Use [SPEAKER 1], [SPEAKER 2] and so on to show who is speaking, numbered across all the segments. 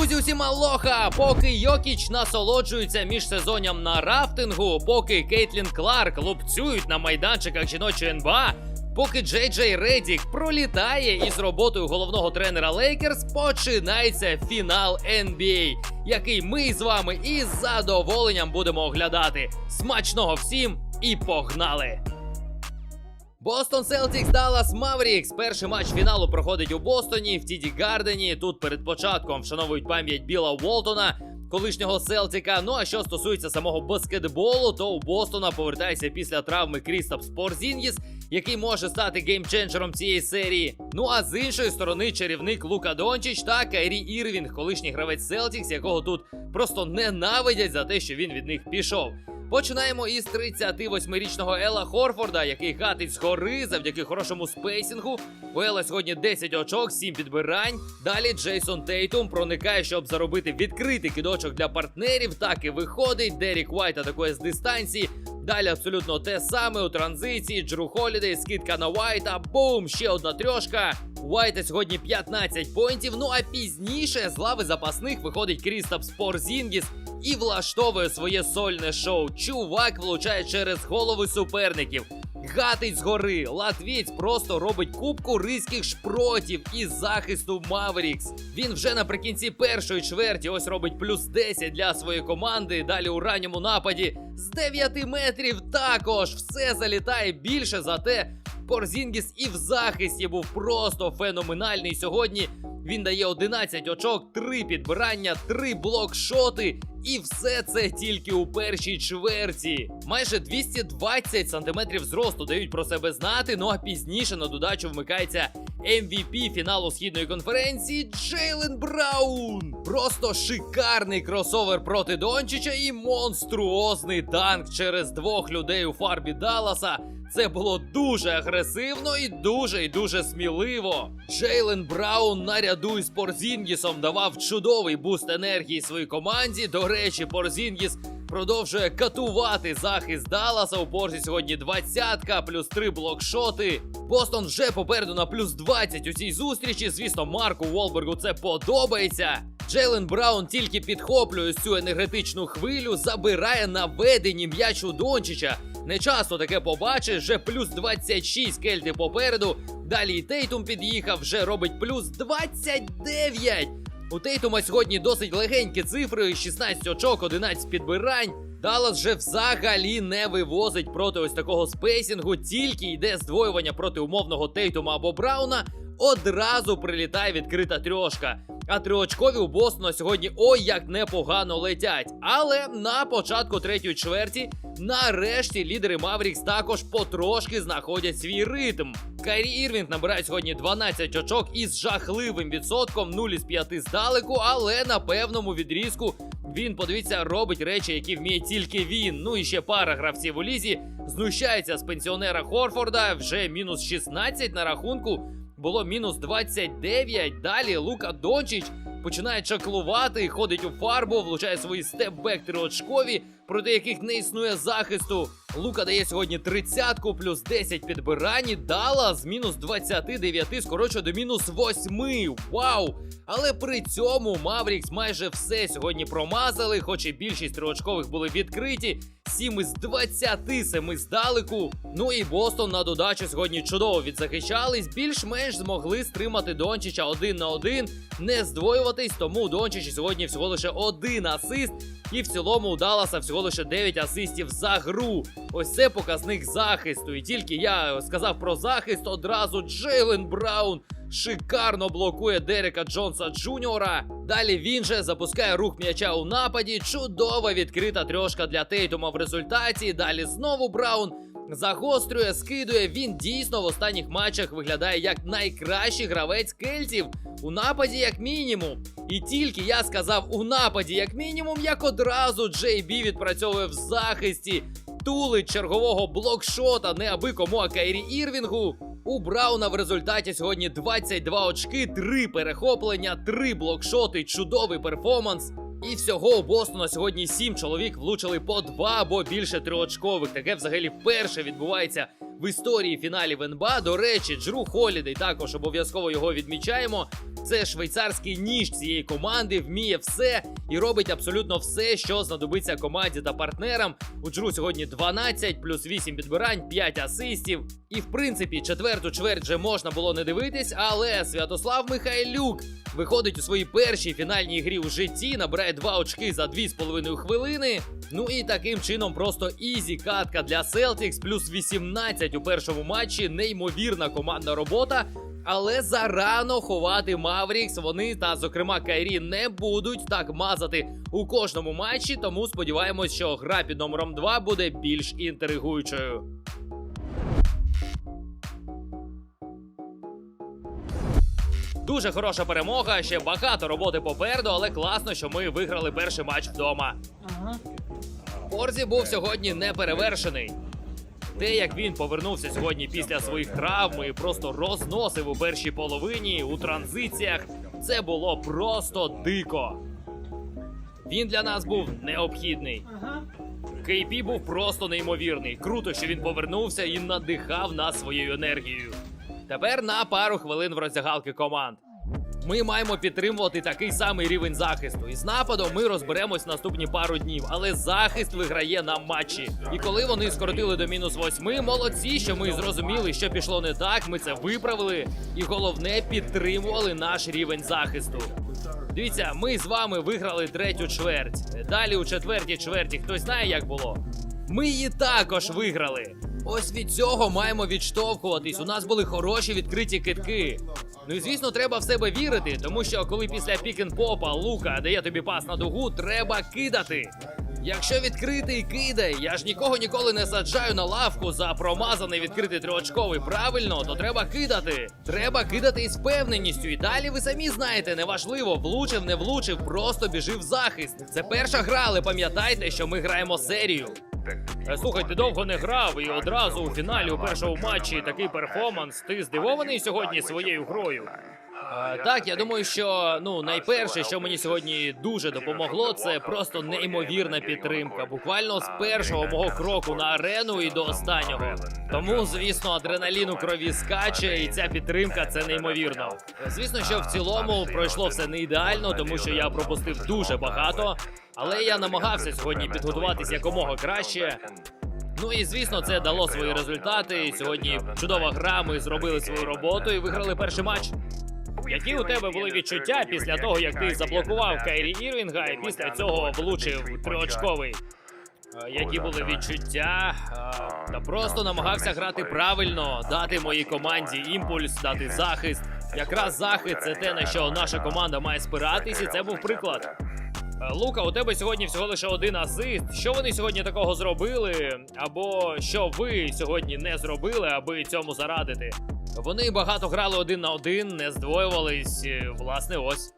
[SPEAKER 1] Друзі, усім алоха! Поки Йокіч насолоджується міжсезонням на рафтингу, поки Кейтлін Кларк лупцюють на майданчиках жіночої НБА, поки Джей Джей Редік пролітає із роботою головного тренера Лейкерс, починається фінал NBA, який ми з вами із задоволенням будемо оглядати. Смачного всім і погнали! Бостон Селтікс Даллас Маврікс. Перший матч фіналу проходить у Бостоні в Тіді Гардені. Тут перед початком вшановують пам'ять Біла Уолтона, колишнього Селтіка. Ну а що стосується самого баскетболу, то у Бостона повертається після травми Крістапс Порзінгіс, який може стати геймченджером цієї серії. Ну а з іншої сторони, чарівник Лука Дончич та Кайрі Ірвінг, колишній гравець Селтікс, якого тут просто ненавидять за те, що він від них пішов. Починаємо із 38-річного Ела Хорфорда, який гатить згори завдяки хорошому спейсінгу. У Ела сьогодні 10 очок, 7 підбирань. Далі Джейсон Тейтум проникає, щоб заробити відкритий кидочок для партнерів. Так і виходить. Дерік Уайт атакує з дистанції. Далі абсолютно те саме у транзиції. Джру Холідей, скидка на Уайта. Бум! Ще одна трьошка. У Уайта сьогодні 15 поінтів. Ну а пізніше з лави запасних виходить Крістапс Порзінгіс і влаштовує своє сольне шоу. Чувак влучає через голови суперників. Гатить згори. Латвієць просто робить кубку ризьких шпротів із захисту Маверікс. Він вже наприкінці першої чверті ось робить плюс 10 для своєї команди. Далі у ранньому нападі з 9 метрів також все залітає більше за те. Порзінгіс і в захисті був просто феноменальний сьогодні. Він дає 11 очок, 3 підбирання, 3 блокшоти. І все це тільки у першій чверті. Майже 220 сантиметрів зросту дають про себе знати. Ну а пізніше на додачу вмикається MVP фіналу східної конференції Джейлен Браун. Просто шикарний кросовер проти Дончича і монструозний данк через двох людей у фарбі Далласа. Це було дуже агресивно і дуже і дуже сміливо. Джейлен Браун наряду із Порзінгісом давав чудовий буст енергії своїй команді. До речі, Порзінгіс продовжує катувати захист Далласа. У порзі сьогодні двадцятка, плюс три блокшоти. Бостон вже попереду на плюс 20 у цій зустрічі. Звісно, Марку Волбергу це подобається. Джейлен Браун тільки підхоплює цю енергетичну хвилю, забирає наведені м'яч у Дончича. Не часто таке побачиш, вже плюс 26 кельти попереду. Далі Тейтум під'їхав, вже робить плюс 29. У Тейтума сьогодні досить легенькі цифри: 16 очок, 11 підбирань. Даллас же взагалі не вивозить проти ось такого спейсінгу, тільки йде здвоювання проти умовного Тейтума або Брауна. Одразу прилітає відкрита трьошка. А триочкові у Бостона сьогодні ой як непогано летять. Але на початку третьої чверті, нарешті, лідери Маврікс також потрошки знаходять свій ритм. Кайрі Ірвінг набирає сьогодні 12 очок із жахливим відсотком 0 із 5 здалеку, але на певному відрізку він, подивіться, робить речі, які вміє тільки він. Ну і ще пара гравців у лізі знущається з пенсіонера Хорфорда. Вже мінус 16 на рахунку. Було мінус 29. Далі Лука Дончич починає чаклувати, ходить у фарбу, влучає свої степбек триочкові, проти яких не існує захисту. Лука дає сьогодні 30-ку, плюс 10 підбирань. Дала з мінус 29 скорочує до мінус 8. Вау! Але при цьому Маврікс майже все сьогодні промазали, хоч і більшість триочкових були відкриті. 7 із 27 здалеку. Ну і Бостон на додачу сьогодні чудово відзахищались. Більш-менш змогли стримати Дончича один на один, не здвоюватись. Тому у Дончича сьогодні всього лише один асист. І в цілому у Далласа всього лише 9 асистів за гру. Ось це показник захисту. І тільки я сказав про захист, одразу Джейлен Браун шикарно блокує Дерека Джонса Джуніора. Далі він же запускає рух м'яча у нападі. Чудова відкрита трьошка для Тейтума в результаті. Далі знову Браун. Загострює, скидує. Він дійсно в останніх матчах виглядає як найкращий гравець кельтів у нападі, як мінімум. І тільки я сказав у нападі, як мінімум, як одразу Джей Бі відпрацьовує в захисті, тулить чергового блокшота, не аби кому а Кайрі Ірвінгу. У Брауна в результаті сьогодні 22 очки, 3 перехоплення, 3 блокшоти, чудовий перформанс. І всього у Бостона сьогодні сім чоловік влучили по два або більше триочкових. Таке взагалі перше відбувається в історії фіналів НБА. До речі, Джру Холідей також обов'язково його відмічаємо. Це швейцарський ніж цієї команди, вміє все і робить абсолютно все, що знадобиться команді та партнерам. У Джру сьогодні 12, плюс 8 підбирань, 5 асистів. І в принципі, четверту чверть вже можна було не дивитись, але Святослав Михайлюк виходить у своїй першій фінальній грі у житті, набирає 2 очки за 2,5 хвилини. Ну і таким чином просто ізі катка для Celtics, плюс 18 у першому матчі. Неймовірна командна робота. Але зарано ховати Маврікс вони та, зокрема, Кайрі не будуть так мазати у кожному матчі. Тому сподіваємось, що гра під номером 2 буде більш інтригуючою. Дуже хороша перемога, ще багато роботи попереду, але класно, що ми виграли перший матч вдома. Форзі був сьогодні неперевершений. Те, як він повернувся сьогодні після своїх травм і просто розносив у першій половині у транзиціях, це було просто дико. Він для нас був необхідний. Кейпі був просто неймовірний. Круто, що він повернувся і надихав нас своєю енергією. Тепер на пару хвилин в роздягалки команд. Ми маємо підтримувати такий самий рівень захисту. І з нападом ми розберемось наступні пару днів, але захист виграє нам матчі. І коли вони скоротили до мінус восьми, молодці, що ми зрозуміли, що пішло не так. Ми це виправили, і головне підтримували наш рівень захисту. Дивіться, ми з вами виграли третю чверть. Далі у четвертій чверті хтось знає, як було. Ми її також виграли. Ось від цього маємо відштовхуватись. У нас були хороші відкриті китки. Ну і звісно, треба в себе вірити, тому що коли після пікін-попа Лука дає тобі пас на дугу, треба кидати. Якщо відкритий кидає, я ж нікого ніколи не саджаю на лавку за промазаний відкритий триочковий. Правильно, то треба кидати. Треба кидати із впевненістю. І далі ви самі знаєте, неважливо, влучив, не влучив, просто біжи в захист. Це перша гра, але пам'ятайте, що ми граємо серію. Е, Слухай, ти довго не грав і одразу у фіналі у першому матчі такий перформанс. Ти здивований сьогодні своєю грою? Так, я думаю, що ну найперше, що мені сьогодні дуже допомогло, це просто неймовірна підтримка. Буквально з першого мого кроку на арену і до останнього. Тому, звісно, адреналін у крові скаче, і ця підтримка це неймовірно. Звісно, що в цілому пройшло все не ідеально, тому що я пропустив дуже багато. Але я намагався сьогодні підготуватись якомога краще. Ну і звісно, це дало свої результати. Сьогодні чудова гра. Ми зробили свою роботу і виграли перший матч. Які у тебе були відчуття після того, як ти заблокував Кайрі Ірвінга і після цього влучив триочковий? Е, Які були відчуття? Е, Та просто намагався грати правильно, дати моїй команді імпульс, дати захист. Якраз захист це те, на що наша команда має спиратись, і це був приклад. Е, Лука, у тебе сьогодні всього лише один асист. Що вони сьогодні такого зробили? Або що ви сьогодні не зробили, аби цьому зарадити? Вони багато грали один на один, не здвоювались. е, Власне, ось.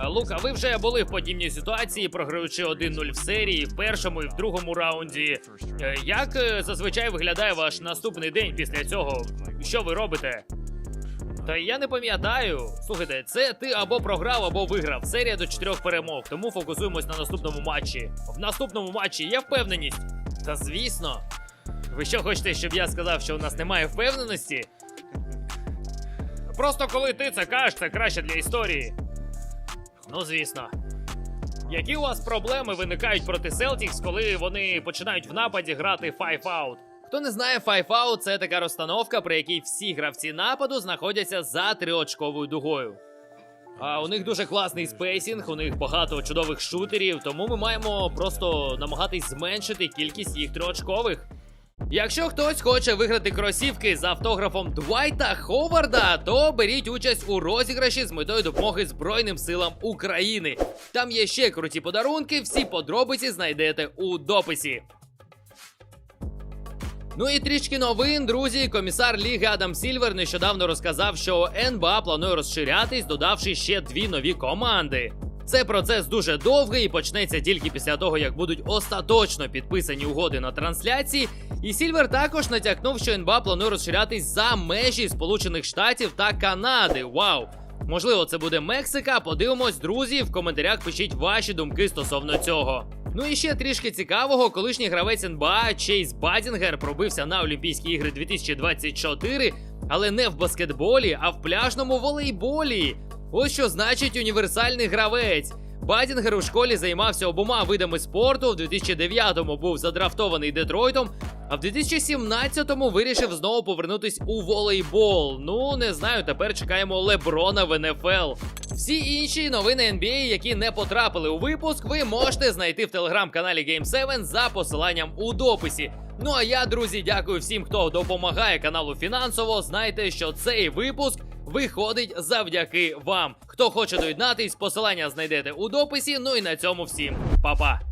[SPEAKER 1] Е, Лука, ви вже були в подібній ситуації, програючи 1-0 в серії, в першому і в другому раунді. Е, Як зазвичай виглядає ваш наступний день після цього? Що ви робите? Та я не пам'ятаю. Слухайте, це ти або програв, або виграв. Серія до чотирьох перемог. Тому фокусуємось на наступному матчі. В наступному матчі є впевненість. Та звісно. Ви що хочете, щоб я сказав, що у нас немає впевненості? Просто коли ти це кажеш, це краще для історії. Ну, звісно. Які у вас проблеми виникають проти Celtics, коли вони починають в нападі грати Five Out? Хто не знає, Five Out – це така розстановка, при якій всі гравці нападу знаходяться за триочковою дугою. А у них дуже класний спейсінг, у них багато чудових шутерів, тому ми маємо просто намагатись зменшити кількість їх триочкових. Якщо хтось хоче виграти кросівки з автографом Двайта Ховарда, то беріть участь у розіграші з метою допомоги Збройним силам України. Там є ще круті подарунки, всі подробиці знайдете у дописі. Ну і трішки новин, друзі. Комісар Ліги Адам Сільвер нещодавно розказав, що НБА планує розширятись, додавши ще дві нові команди. Це процес дуже довгий і почнеться тільки після того, як будуть остаточно підписані угоди на трансляції. І Сільвер також натякнув, що НБА планує розширятись за межі Сполучених Штатів та Канади. Вау! Можливо, це буде Мексика. Подивимось, друзі. В коментарях пишіть ваші думки стосовно цього. Ну і ще трішки цікавого, колишній гравець НБА Чейз Бадінгер пробився на Олімпійські ігри 2024, але не в баскетболі, а в пляжному волейболі. Ось що значить універсальний гравець. Бадінгер у школі займався обома видами спорту. В 2009-му був задрафтований Детройтом, а в 2017-му вирішив знову повернутись у волейбол. Ну не знаю, тепер чекаємо Леброна в НФЛ. Всі інші новини NBA, які не потрапили у випуск, ви можете знайти в телеграм-каналі Game7 за посиланням у дописі. Ну а я, друзі, дякую всім, хто допомагає каналу фінансово. Знайте, що цей випуск виходить завдяки вам. Хто хоче доєднатись, посилання знайдете у дописі. Ну і на цьому всім, Па-па!